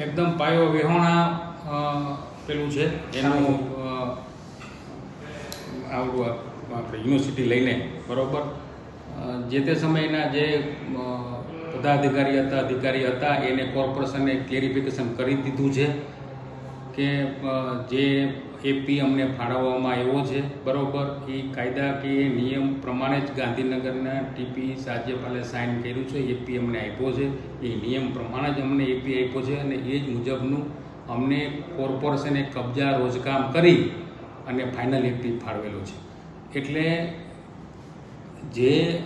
એકદમ પાયો વિહોણા પેલું છે એનું આવડું આપણે યુનિવર્સિટી લઈને બરોબર? જે તે સમયના જે પદાધિકારી હતા અધિકારી હતા એને કોર્પોરેશને ક્લેરિફિકેશન કરી દીધું છે કે અ, એપી અમને ફાળવવામાં આવ્યો છે. બરાબર. એ કાયદાકીય નિયમ પ્રમાણે જ ગાંધીનગરના ટીપી રાજ્યપાલે સાઇન કર્યું છે. એપી અમને આપ્યો છે. એ નિયમ પ્રમાણે જ અમને એપી આપ્યો છે અને એ જ મુજબનું અમને કોર્પોરેશને કબજા રોજકામ કરી અને ફાઇનલ એપી ફાળવેલો છે. એટલે જે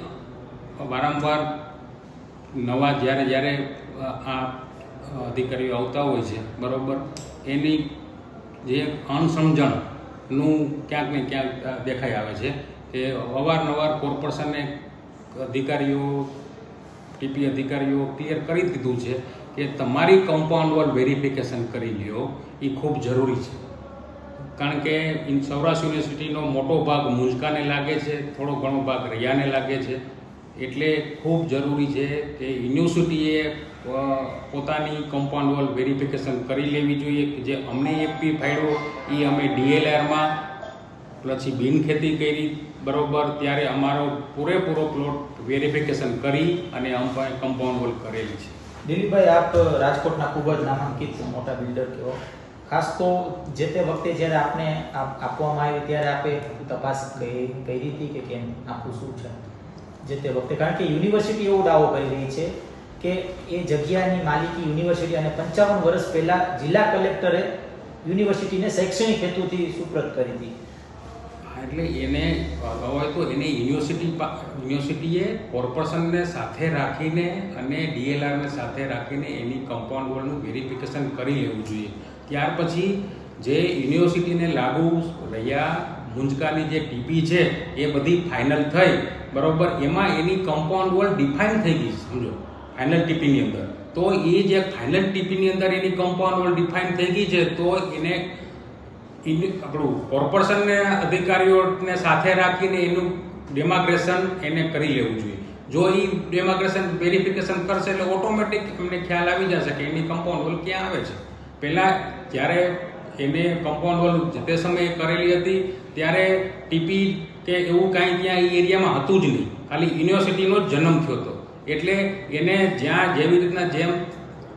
વારંવાર નવા જ્યારે જ્યારે આ અધિકારીઓ આવતા હોય છે. બરાબર. એની જે અણસમજણનું ક્યાંક ને ક્યાંક દેખાઈ આવે છે કે અવારનવાર કોર્પોરેશને અધિકારીઓ, ટીપી અધિકારીઓ ક્લિયર કરી દીધું છે કે તમારી કમ્પાઉન્ડ વોલ વેરિફિકેશન કરી લ્યો એ ખૂબ જરૂરી છે. કારણ કે સૌરાષ્ટ્ર યુનિવર્સિટીનો મોટો ભાગ મુંજકાને લાગે છે, થોડો ઘણો ભાગ રૈયાને લાગે છે. એટલે ખૂબ જરૂરી છે કે યુનિવર્સિટીએ પોતાની કમ્પાઉન્ડ વોલ વેરિફિકેશન કરી લેવી જોઈએ કે જે અમને એપી ફાળ્યો એ અમે ડીએલઆરમાં પછી બિનખેતી કરી, બરોબર, ત્યારે અમારો પૂરેપૂરો પ્લોટ વેરિફિકેશન કરી અને અમે કમ્પાઉન્ડ વોલ કરેલી છે. દિલીપભાઈ, આપ રાજકોટના ખૂબ જ નામાંકિત મોટા બિલ્ડર કહો ખાસ તો જે તે વખતે જ્યારે આપને આપ- આપવામાં આવી ત્યારે આપે તપાસ કરી કરી હતી કે કેમ, આખું શું છે? જે તે વખતે. કારણ કે યુનિવર્સિટી એવો દાવો કરી રહી છે કે એ જગ્યાની માલિકી યુનિવર્સિટી અને પંચાવન વર્ષ પહેલા જિલ્લા કલેક્ટરે યુનિવર્સિટીને શૈક્ષણિક હેતુથી સુપ્રત કરી હતી. એટલે એને હવે તો એને યુનિવર્સિટી યુનિવર્સિટીએ કોર્પોરેશનને સાથે રાખીને અને ડીએલઆરને સાથે રાખીને એની કમ્પાઉન્ડ વોલનું વેરિફિકેશન કરી લેવું જોઈએ. ત્યાર પછી જે યુનિવર્સિટીને લાગુ રહ્યા મુંજકાની જે ટીપી છે, એ બધી ફાઇનલ થઈ. બરાબર? એમાં એની કમ્પાઉન્ડ વોલ ડિફાઇન થઈ ગઈ સમજો? ફાઇનલ ટીપીની અંદર. તો એ જે ફાઇનલ ટીપીની અંદર એની કમ્પાઉન્ડ વોલ ડિફાઇન થઈ ગઈ છે, તો એને આપણું કોર્પોરેશનને અધિકારીઓને સાથે રાખીને એનું ડેમાગ્રેશન એને કરી લેવું જોઈએ. જો એ ડેમાગ્રેશન વેરિફિકેશન કરશે એટલે ઓટોમેટિક એમને ખ્યાલ આવી જશે કે એની કમ્પાઉન્ડ વોલ ક્યાં આવે છે. પહેલાં જ્યારે એને કમ્પાઉન્ડ વોલ જે તે સમયે કરેલી હતી ત્યારે ટીપી કે એવું કાંઈ ત્યાં એ એરિયામાં હતું જ નહીં. ખાલી યુનિવર્સિટીનો જ જન્મ થયો હતો. એટલે એને જ્યાં જેવી રીતના જેમ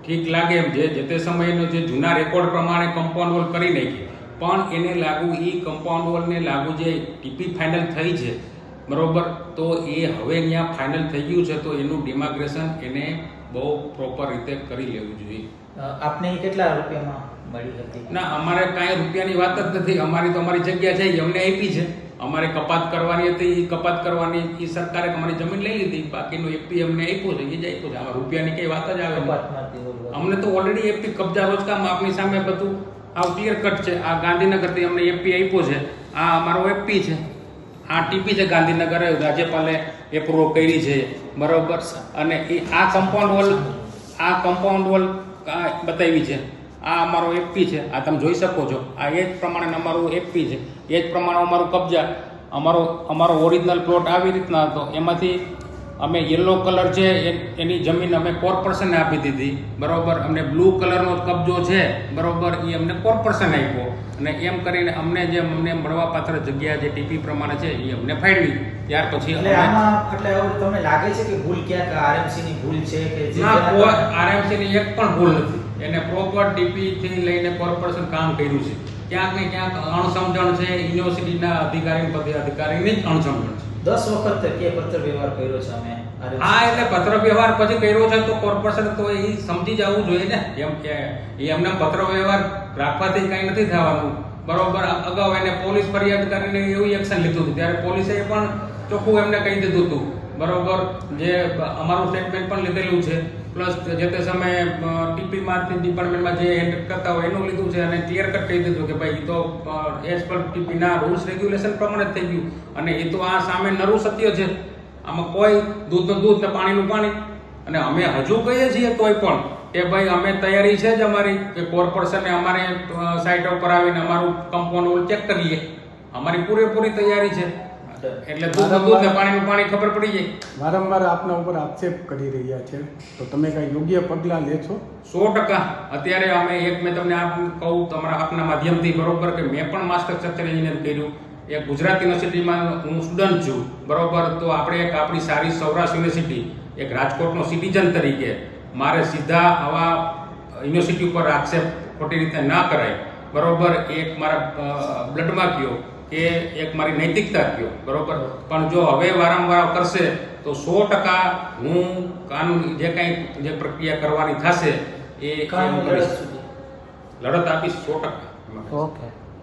ઠીક લાગે એમ જે જે તે સમયનો જે જૂના રેકોર્ડ પ્રમાણે કમ્પાઉન્ડ વોલ કરી નાખી, પણ એને લાગુ એ કમ્પાઉન્ડ વોલને લાગુ જે ટીપી ફાઇનલ થઈ છે, બરાબર, તો એ હવે ત્યાં ફાઇનલ થઈ ગયું છે, તો એનું ડિમાગ્રેશન એને બહુ પ્રોપર રીતે કરી લેવું જોઈએ. આપને કેટલા રૂપિયામાં મળી હતી ના અમારે કાંઈ રૂપિયાની વાત જ નથી. અમારી તો અમારી જગ્યા છે એ અમને આપી છે. અમારે કપાત કરવાની હતી એ કપાત કરવાની એ સરકારે અમારી જમીન લઈ લીધી. બાકીનું એપી અમને આપ્યું છે એ જ આપ્યું છે. આમાં રૂપિયાની કઈ વાત જ આવે. અમને તો ઓલરેડી એપી કબજા રોજકામ આપની સામે બધું આ ક્લિયર કટ છે. આ ગાંધીનગરથી અમને એપી આપ્યો છે. આ અમારો એપી છે. આ ટીપી છે ગાંધીનગર રાજ્યપાલે એપ્રુવ કરી છે. બરોબર અને એ આ કમ્પાઉન્ડ વોલ આ કમ્પાઉન્ડ વોલ બતાવી છે. આ અમારો એપી છે. આ તમે જોઈ શકો છો. આ એ જ પ્રમાણે અમારું એપી છે. એ જ પ્રમાણે અમારું કબજા. અમારો અમારો ઓરિજિનલ પ્લોટ આવી રીતના હતો. એમાંથી અમે યલો કલર છે એની જમીન અમે કોર્પોરેશનને આપી દીધી. બરોબર? અમને બ્લુ કલરનો કબજો છે. બરોબર? એ અમને કોર્પોરેશન આપ્યો. અને એમ કરીને અમને જે અમને મળવાપાત્ર જગ્યા જે ટીપી પ્રમાણે છે એ અમને ફાળવી ત્યાર પછી એટલે આમાં એટલે તમને લાગે છે કે ભૂલ ક્યાંક આરએમસી ની ભૂલ છે કે જે ના આરએમસી ની એક પણ ભૂલ નથી. એને પ્રોપર ડીપી થી લઈને કોર્પોરેશન કામ કર્યું છે. ક્યાંક ને ક્યાંક અણસમજણ છે યુનિવર્સિટીના અધિકારી પદે અધિકારીની જ અણસમજણ છે. દસ વખત કે પત્ર વ્યવહાર કર્યો છે અમે. હા એટલે પત્ર વ્યવહાર પછી કર્યો છે તો કોર્પોરેશન તો એ સમજી જવું જોઈએ ને. એમ કે એ એમને પત્ર વ્યવહાર રાખવાથી કંઈ નથી થવાનું. બરોબર અગાઉ એને પોલીસ ફરિયાદ કરીને એવું એક્શન લીધું હતું. ત્યારે પોલીસે પણ ચોખ્ખું એમને કહી દીધું હતું. બરોબર જે અમારું સ્ટેટમેન્ટ પણ લીધેલું છે. પ્લસ જે તે સમયે ટીપી માર્કેટિંગ ડિપાર્ટમેન્ટમાં જે હેન્ડ કરતા હોય, એનું લીધું છે અને ક્લિયર કટ કહી દીધું કે ભાઈ એ તો એઝ પર ટીપીના રૂલ્સ રેગ્યુલેશન પ્રમાણે થઈ ગયું. અને એ તો આ સામે નરું સત્ય છે. આમાં કોઈ દૂધનું દૂધ ને પાણીનું પાણી. અને અમે હજુ કહીએ છીએ તોય પણ કે ભાઈ અમે તૈયારી છે જ અમારી કે કોર્પોરેશને અમારે સાઇટ ઉપર આવીને અમારું કમ્પાઉન્ડ ચેક કરીએ. અમારી પૂરેપૂરી તૈયારી છે. એટલે દૂધનું પાણીનું પાણી ખબર પડી જાય. વારંવાર આપના ઉપર આક્ષેપ કરી રહ્યા છે. તો તમે કાંઈ યોગ્ય પગલાં લેશો? સો ટકા. અત્યારે અમે એક મેં તમને આપ કહું તમારા આપના માધ્યમથી બરોબર કે મેં પણ માસ્ટર સ્ટ્રક્ચર એન્જિનિયર કર્યું. એક ગુજરાત યુનિવર્સિટીમાં હું સ્ટુડન્ટ છું. બરોબર? તો આપણે એક આપણી સારી સૌરાષ્ટ્ર યુનિવર્સિટી એક રાજકોટનો સિટીઝન તરીકે મારે સીધા આવા યુનિવર્સિટી ઉપર આક્ષેપ ખોટી રીતે ના કરાય. બરોબર? એક મારા બ્લડમાં કયો કે એક મારી નૈતિકતા કયો બરોબર? પણ જો હવે વારંવાર કરશે તો સો ટકા હું કાનૂન જે કાંઈ જે પ્રક્રિયા કરવાની થશે એ એ લડત આપીશ સો ટકા. ઓકે.